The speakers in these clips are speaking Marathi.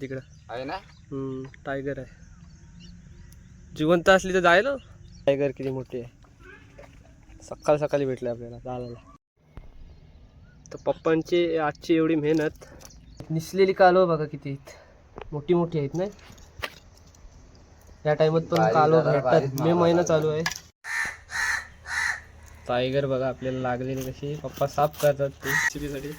तिकडं. आहे ना? हम्म, टायगर आहे. जिवंत असली तर जायला. टायगर किती मोठी आहे. सकाळ सकाळी भेटले आपल्याला जायला तर पप्पांची आजची एवढी मेहनत. निसलेली कालव बघा किती आहेत. मोठी मोठी आहेत ना या टाइमात पण कालव भेटतात. मे महिना. चालू आहे. टायगर बघा आपल्याला लागलेली कशी. पप्पा साफ करतात ते. चिलीसाठी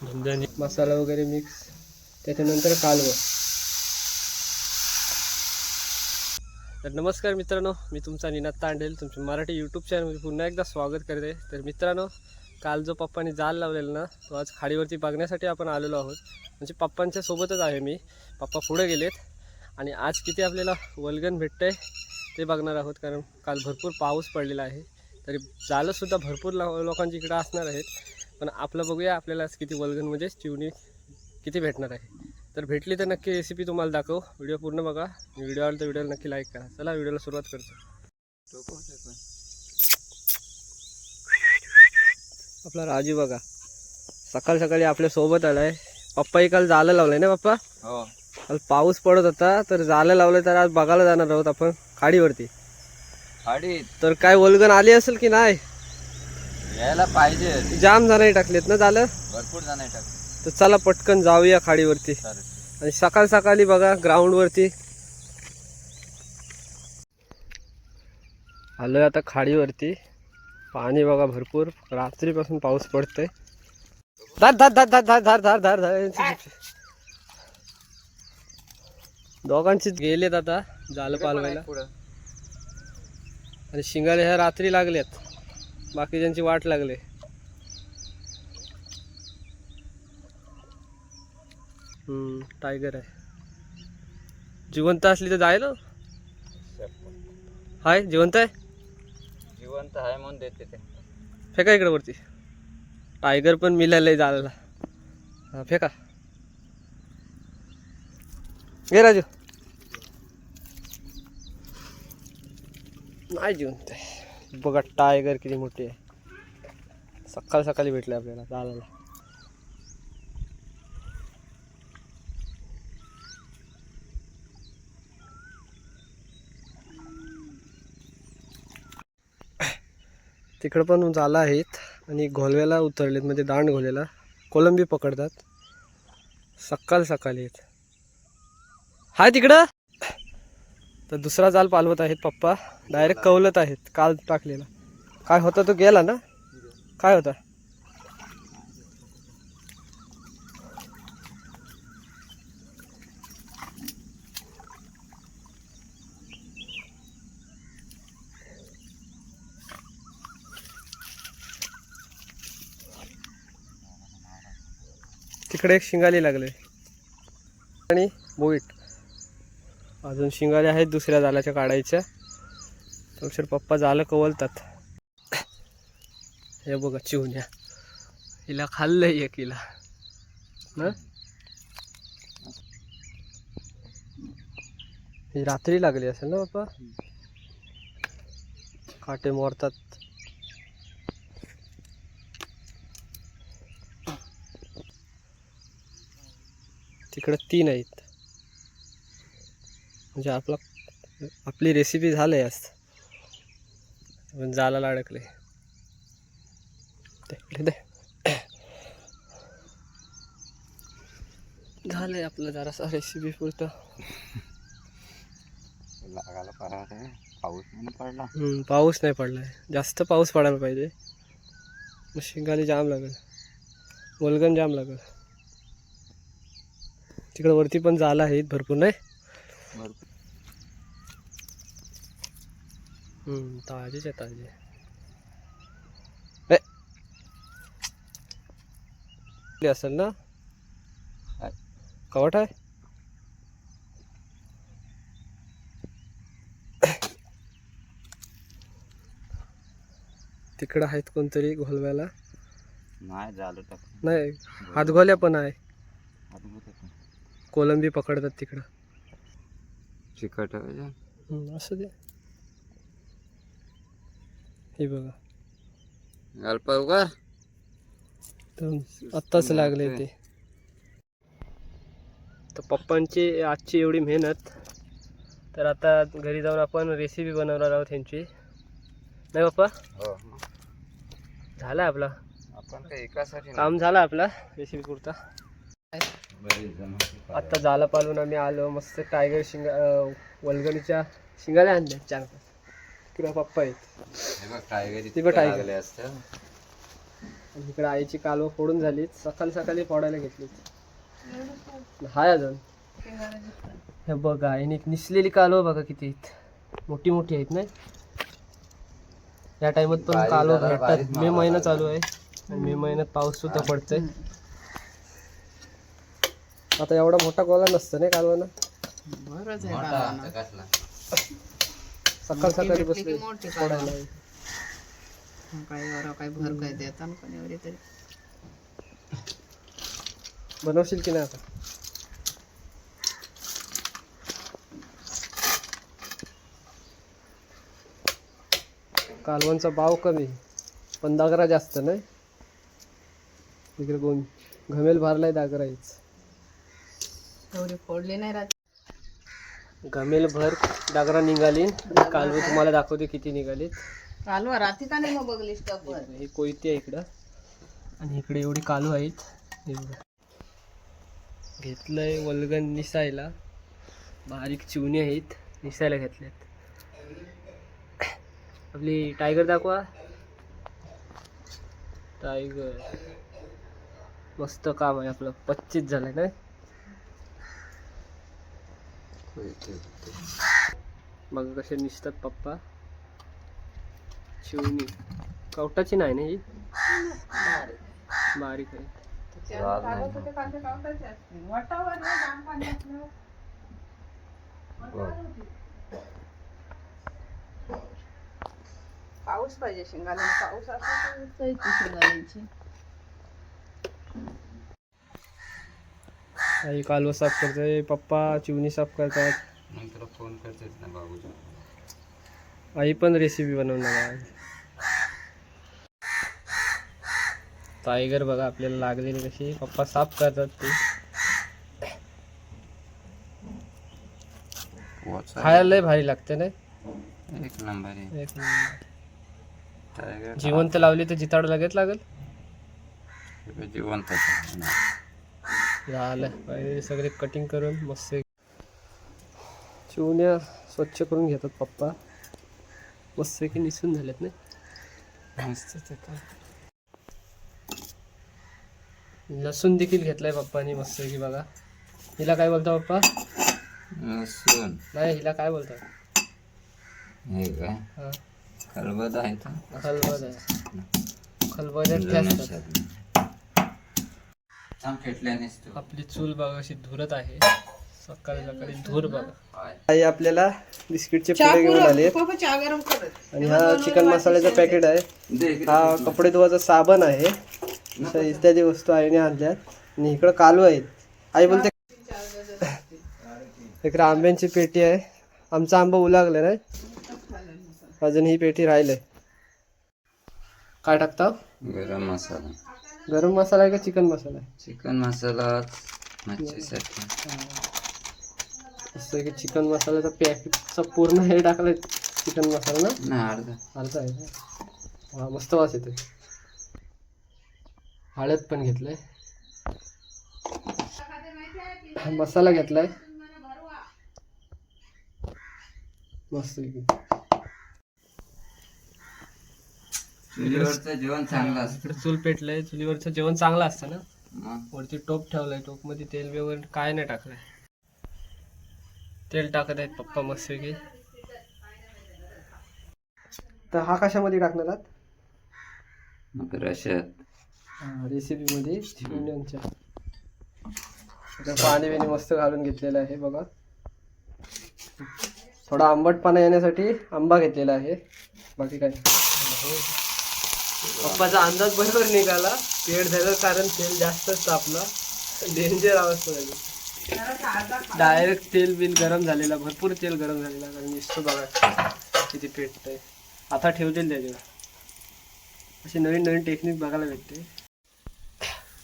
मसाला वगैरे मिक्स त्याच्यानंतर कालवं. तर नमस्कार मित्रांनो मी तुमचा निनाद तांडेल. तुमच्या मराठी यूट्यूब चॅनलमध्ये पुन्हा एकदा स्वागत करते. तर मित्रांनो काल जो पप्पांनी जाल लावलेला ना तो आज खाडीवरती बघण्यासाठी आपण आलेलो आहोत. म्हणजे पप्पांच्या सोबतच आहे मी. पप्पा पुढे गेलेत. आणि आज किती आपल्याला वल्गन भेटतंय ते बघणार आहोत कारण काल भरपूर पाऊस पडलेला आहे. तरी जालंसुद्धा भरपूर लो लोकांची इकडं असणार आहेत. पण आपलं बघूया आपल्याला किती वल्गन म्हणजे चिवणी किती भेटणार आहे. तर भेटली तर नक्की रेसिपी तुम्हाला दाखव. व्हिडिओ पूर्ण बघा. व्हिडिओ आला तर व्हिडिओला नक्की लाईक करा. चला व्हिडिओला सुरुवात करतो. आपला राजू बघा. सकाळ सकाळी आपल्यासोबत आलाय. पप्पाही काल जालं लावलंय ना पप्पा? हो. काल पाऊस पडत होता तर जालं लावलं तर आज बघायला जाणार आहोत आपण खाडीवरती. गाडी तर काय वल्गन आली असेल की नाही? पाहिजे. जाम जणांनी टाकलेत ना झालं? भरपूर जण टाक तर चला पटकन जाऊया खाडीवरती. चालेल. आणि सकाळ सकाळी बघा ग्राउंडवरती. आलोय आता खाडीवरती. पाणी बघा भरपूर. रात्रीपासून पाऊस पडतोय. धार धार धार धार धार धार धार धार. धार दोघांची गेलेत आता जालं पालवायला पुढं. आणि शिंगाले ह्या रात्री लागल्यात बाकीच्यांची वाट लागले. हम्म टायगर आहे. जिवंत असली तर जायला हाय जिवंत आहे? जिवंत आहे म्हणून देते ते. फेका इकडे वरती. टायगर पण मिळालंय जायला हा फेका. घे राजू. नाही जिवंत आहे. बघा टायगर किती मोठी आहे. सकाळ सकाळी भेटले आपल्याला जायला तिकडं पण झाला आहेत आणि घोलव्याला उतरलेत म्हणजे दांड घोलव्याला. कोलंबी पकडतात. सकाळ सकाळी आहेत. हाय तिकडं! तर दुसरा जाल पालवत आहेत पप्पा. डायरेक्ट कवलत आहेत काल टाकलेला. काय होता तो गेला ना? काय होता? तिकडे एक शिंगाली लागले. आणि बोईट अजून शिंगाले आहेत दुसऱ्या जालाच्या काढायच्या. तुमच्या पप्पा जालं कवलतात. हे बघा चिवण्या. हिला खाल्लंय एक हिला. ना ही रात्री लागली असेल ना पप्पा? काटे मोरतात तिकडं तीन आहेत. म्हणजे आपला आपली रेसिपी झाली आज. पण जालाला अडकले दे, दे. झालंय आपलं जरासा रेसिपी पुरतं. लागायला आहे. पाऊस म्हणून पडला? पाऊस नाही पडलाय. जास्त पाऊस पडायला पाहिजे. मग शिंगाली जाम लागेल. वलगन जाम लागेल. तिकडे वरती पण झाला आहेत भरपूर नाही? भरपूर. ताजेच आहे ताजे! असेल ना. कवट आहे? तिकडं आहेत कोणतरी घोलव्याला? नाही झालं नाही हातगोल्या पण आहे. कोलंबी पकडतात तिकडं. चिकट असू दे. हे बघा. अल्प उगार तर आत्ताच लागले ते. तर पप्पांची आजची एवढी मेहनत. तर आता घरी जाऊन आपण रेसिपी बनवणार आहोत ह्यांची. नाही पप्पा? हो झाला आपला. आपण काय एकासाठी काम झालं आपला रेसिपी पुरता. आत्ता झाला पालून आम्ही आलो मस्त टायगर शिंगा वल्गणीच्या शिंगाल्या आणल्या चार किंवा पप्पा आहेत. टायगर ती बघ टायगर. असतं. इकडे आईची कालवं फोडून झाली सकाळी सकाळी फोडायला घेतली हाय अजून. हे बघा आणि एक निसलेली कालवं बघा किती आहेत. मोठी मोठी आहेत नाही? या टाइमात पण कालवं भेटतात. मे महिना. चालू आहे. मे महिन्यात पाऊस सुद्धा पडतोय. आता एवढा मोठा गोला नसतं नाही कालवाना बरंच आहे सकाळ सकाळी बसले फोडायला. भर काय ना कोणी एवढी तरी. बनवशील की नाही आता? कालवांचा भाव कमी पण दागरा जास्त नाही. इकडे कोण घमेल भरलाय दागराईच. एवढी फोडली नाही राहत. घमेल भर दागरा निघाली कालव तुम्हाला दाखवते किती निघालीत. कालवा रात्री का नाही मग पण? हे कोयती आहे इकडं. आणि इकडे एवढी कालू आहेत. घेतलंय वल्गन निसायला. बारीक चिवणी आहेत. निसायला घेतल्यात. आपली टायगर दाखवा. टायगर मस्त काम आहे आपलं. पच्चीस झालंय ना? बघा कसे निसतात पप्पा? चिवणी. कवटाची नाही ना ही? बारीक आहे. हो. पाऊस पाहिजे शिंगाला. पाऊस असला तर आई कालवा साफ करतोय पप्पा चिवणी साफ करतात. मग तुला फोन करतेच ना बाबूजी. आई पण रेसिपी बनवणार टायगर बघा आपल्याला लागलेली कशी. पप्पा साफ करतात ते. खायला लय भारी लागते ना. एक नंबर एक नंबर. जिवंत लावली तर जिताड लगेच लागेल. जिवंत. झालं पहिले सगळे कटिंग करून मस्त चिवण्या स्वच्छ करून घेतात पप्पा. मस्त की निसून झाल्यात ना. लसूण देखील घेतलाय पप्पानी मस्त की बघा. हिला काय बोलता पप्पा? लसूण. नाही हिला काय हे हा. खरबत आहे खलबद आहे. खलबद्यात ठेसतात थांब फेटल्यानेच तू आपली चूल बघा अशी धुरत आहे. सकाळी सकाळी धूर बघा? आई आपल्याला बिस्किटचे पुडे घेऊन आले पप्पा चहा गरम करत आणि हा चिकन मसाल्याचं पॅकेट आहे. हा कपडे धुवायचा साबण आहे. इत्यादी वस्तू आईने आणल्यात. आणि इकडं कालू आहेत. आई बोलते इकडे आंब्यांची पेटी आहे. आमचा आंबा उलागला नाही अजून ही पेटी राहिले काय टाकता? गरम मसाला. गरम मसाला आहे का चिकन मसाला आहे? चिकन मसाला मच्छीसाठी असं की चिकन मसाल्याचा पॅकेटचा पूर्ण हे टाकलं चिकन मसाला ना? नाही अर्धा. अर्धा आहे का? हा मस्त वास येते हळद पण घेतलंय. मसाला घेतलाय. मस्त चुलीवरचं जेवण चांगलं असतं. इकडे चूल पेटलंय चुलीवरचं जेवण चांगलं असतं ना? मग? वरती टोप ठेवलाय टोपमध्ये तेल वगैरे काय नाही टाकलंय. तेल टाकत आहेत पप्पा मस्त पैकी तर हा कशामध्ये टाकणार आहात? मग रशात. रेसिपी मध्ये आता पाणी बिणी मस्त घालून घेतलेलं आहे बघा. थोडा आंबटपणा येण्यासाठी आंबा घेतलेला आहे. बाकी काय? पप्पाचा अंदाज बरोबर निघाला. पेट झालं कारण तेल जास्तच तापला डेंजर अवस्था डायरेक्ट तेल बिल गरम झालेला भरपूर तेल गरम झालेला. कारण दिसतो बघा किती पेटतंय. आता ठेवतील त्याच्यावर. अशी नवीन नवीन टेक्निक बघायला भेटते.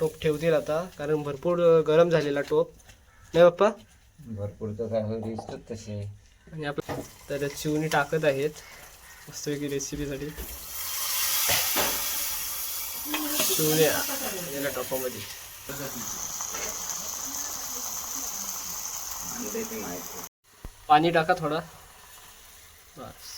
टोप ठेवतील आता कारण भरपूर गरम झालेला टोप. नाही बाप्पा भरपूर तर तसे. आणि आपण तर चिवणी टाकत आहेत. मस्तपैकी रेसिपीसाठी चिवण्या याला टोपामध्ये पाणी टाका थोडा बस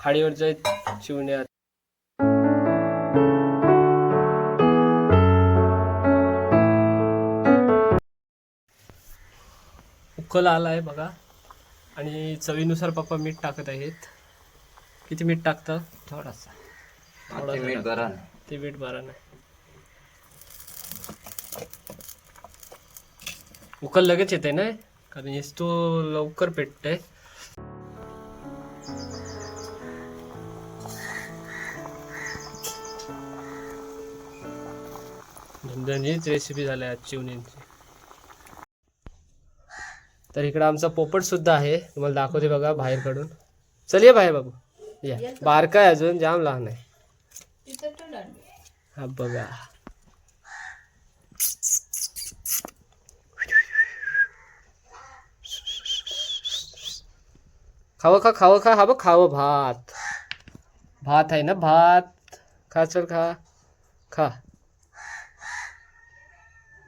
खाडीवर जाईल चिवण्या उकल आला आहे बघा आणि चवीनुसार पप्पा मीठ टाकत आहेत. किती मीठ टाकतं? थोडासा. ते मीठ टाक. बरा नाही ते मीठ बरा नाही. उकल लगेच येते ना? कारण हेच तो लवकर पेटतंय. झणझणीत रेसिपी झाली आज चिवणींची. तर इकडं आमचा पोपट सुद्धा आहे. तुम्हाला दाखवते बघा बाहेर कडून चल ये बाहेर बाबू. या. बारका आहे अजून जाम लहान आहे. हा बघा. खावं खा खावं खा. हा बघ खावं भात. भात आहे ना भात. खा चल खा. खा.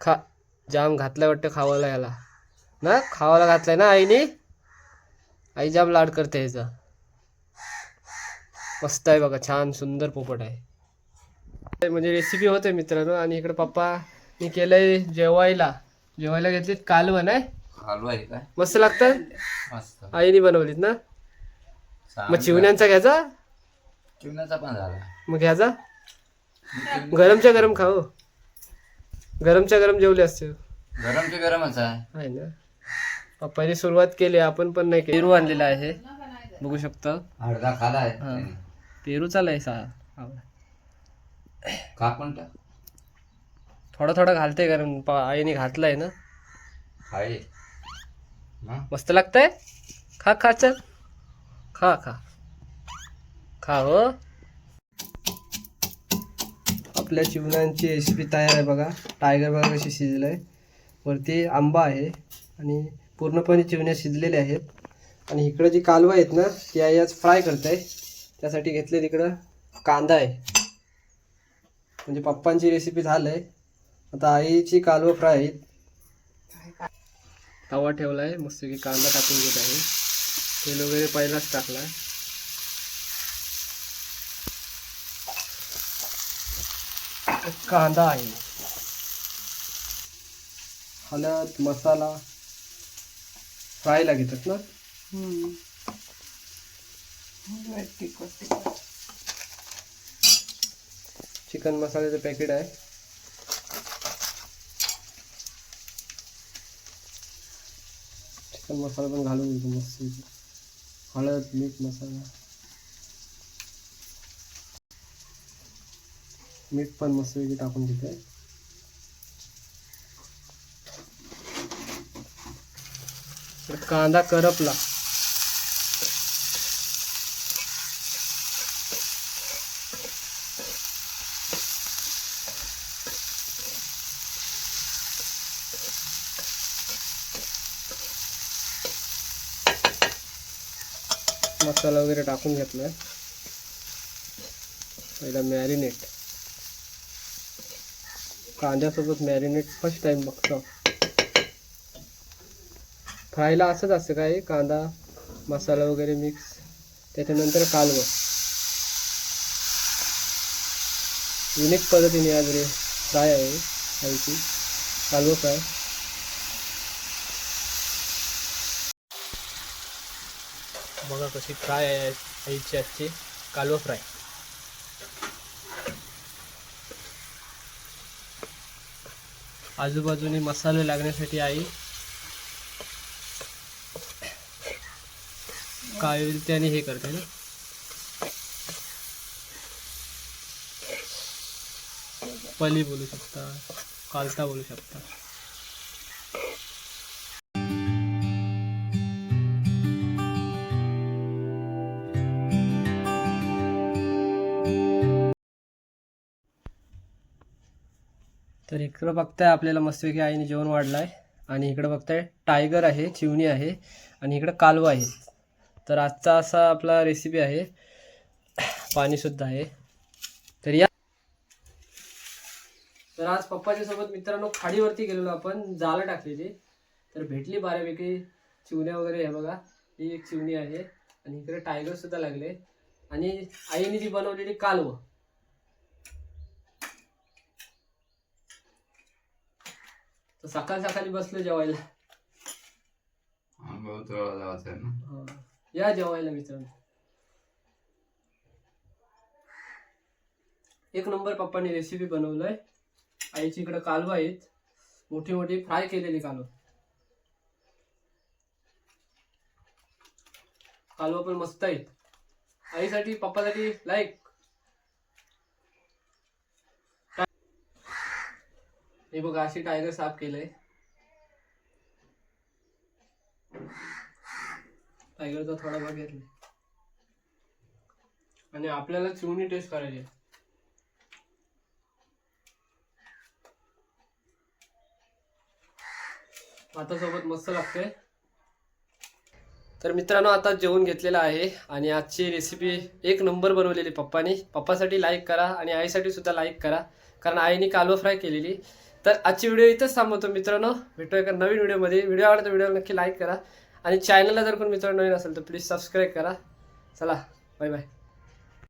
खा. जाम घातलाय वाटतं खावायला याला. ना खावायला घातलाय ना आईने? आई जाम लाड करते ह्याचा मस्त आहे बघा छान सुंदर पोपट आहे. म्हणजे रेसिपी होते मित्रांनो आणि इकडे पप्पा मी केलंय जेवायला. जेवायला घेतलीत कालवण आहे हलवा आहे काय? मस्त लागतं? मस्त. आईने बनवलीत ना? मग. चिवण्यांचा घ्यायचा? चिवण्याचा पण झाला. मग घ्यायचा? गरमच्या गरम खाऊ गरमच्या गरम जेवले असते. गरम ते गरमच आहे. आहे ना? पप्पाने सुरुवात केली आपण पण नाही केली. पेरू आणलेला आहे. बघू शकता. अर्धा खाला आहे. हा. पेरू चालाय टाक. थोडा थोडा घालते कारण पा- आईने घातलाय ना. खाई हा? मस्त लागतंय? खा खा चल. खा खा. खा हो. आपल्या चिवणांची रेसिपी तयार आहे बघा. टायगर बघा कशी शिजलंय. वरती आंबा आहे आणि पूर्णपणे चिवण्या शिजलेल्या आहेत. आणि इकडं जी कालवा आहेत ना ती आई आज फ्राय करते त्यासाठी घेतले तिकडं कांदा आहे. म्हणजे पप्पांची रेसिपी झालंय. आता आईची कालवं फ्राय आहेत. तवा ठेवलाय मस्त की कांदा टाकून घेत आहे. तेल वगैरे पहिलाच टाकलाय. कांदा आहे. हळद मसाला फ्रायला घेतात ना? चिकन मसाल्याचं पॅकेट आहे. चिकन मसाला पण घालून घेतो मस्त इथे. हळद मीठ मसाला. मीठ पण मस्त पैकी टाकून घेते. आहे कांदा करपला मसाला वगैरे टाकून घेतलाय. पहिला मॅरिनेट कांद्यासोबत मॅरिनेट फर्स्ट टाइम बघतो. फ्रायला असंच असतं काय कांदा मसाला वगैरे मिक्स त्याच्यानंतर कालवं. युनिक पद्धतीने आज रे फ्राय आहे आईची कालवं फ्राय. बघा कशी फ्राय आहे आजची कालवा फ्राय. आजूबाजूने मसाले लागण्यासाठी आई काय त्याने हे करते ना. पली बोलू शकता कालता बोलू शकता. इकडं बघताय आपल्याला मस्तपैकी आईने जेवण वाढलं आहे आणि इकडं बघताय टायगर आहे चिवणी आहे आणि इकडं कालवा आहे. तर आजचा असा आपला रेसिपी आहे. पाणीसुद्धा आहे. तर या तर आज पप्पाच्या सोबत मित्रांनो खाडीवरती गेलेलो आपण जाळं टाकलेली. तर भेटली बऱ्यापैकी चिवण्या वगैरे हे बघा. ही एक चिवणी आहे. आणि इकडे टायगर सुद्धा लागले. आणि आईने जी बनवलेली कालवं. तर सकाळ सकाळी बसलो जेवायला. आंबा उतरवला जायचं आहे ना. हा. या जेवायला मित्रांनो. एक नंबर पप्पांनी रेसिपी बनवलंय. आईची इकडे कालवा आहेत. मोठी मोठी फ्राय केलेली कालवा. कालवा पण मस्त आहेत. आईसाठी पप्पासाठी लाईक हे बघा अशी टायगर साफ केलंय. टायगरचा थोडा भाग घेतलाय. आणि आपल्याला चिवणी टेस्ट करायची आहे. सोबत मस्त लागते तर मित्रांनो आता जेवण घेतलेलं आहे आणि आजची रेसिपी एक नंबर बनवलेली पप्पानी. पप्पासाठी लाईक करा आणि आईसाठी सुद्धा लाईक करा. कारण आईने कालवा फ्राय केलेली. तर आजची व्हिडिओ इथंच थांबवतो मित्रांनो. भेटूया एका नवीन व्हिडिओमध्ये व्हिडिओ आवडला तर व्हिडिओला नक्की लाईक करा. आणि चॅनलला जर कोण मित्रांनो नवीन असेल तर प्लीज सबस्क्राईब करा. चला बाय बाय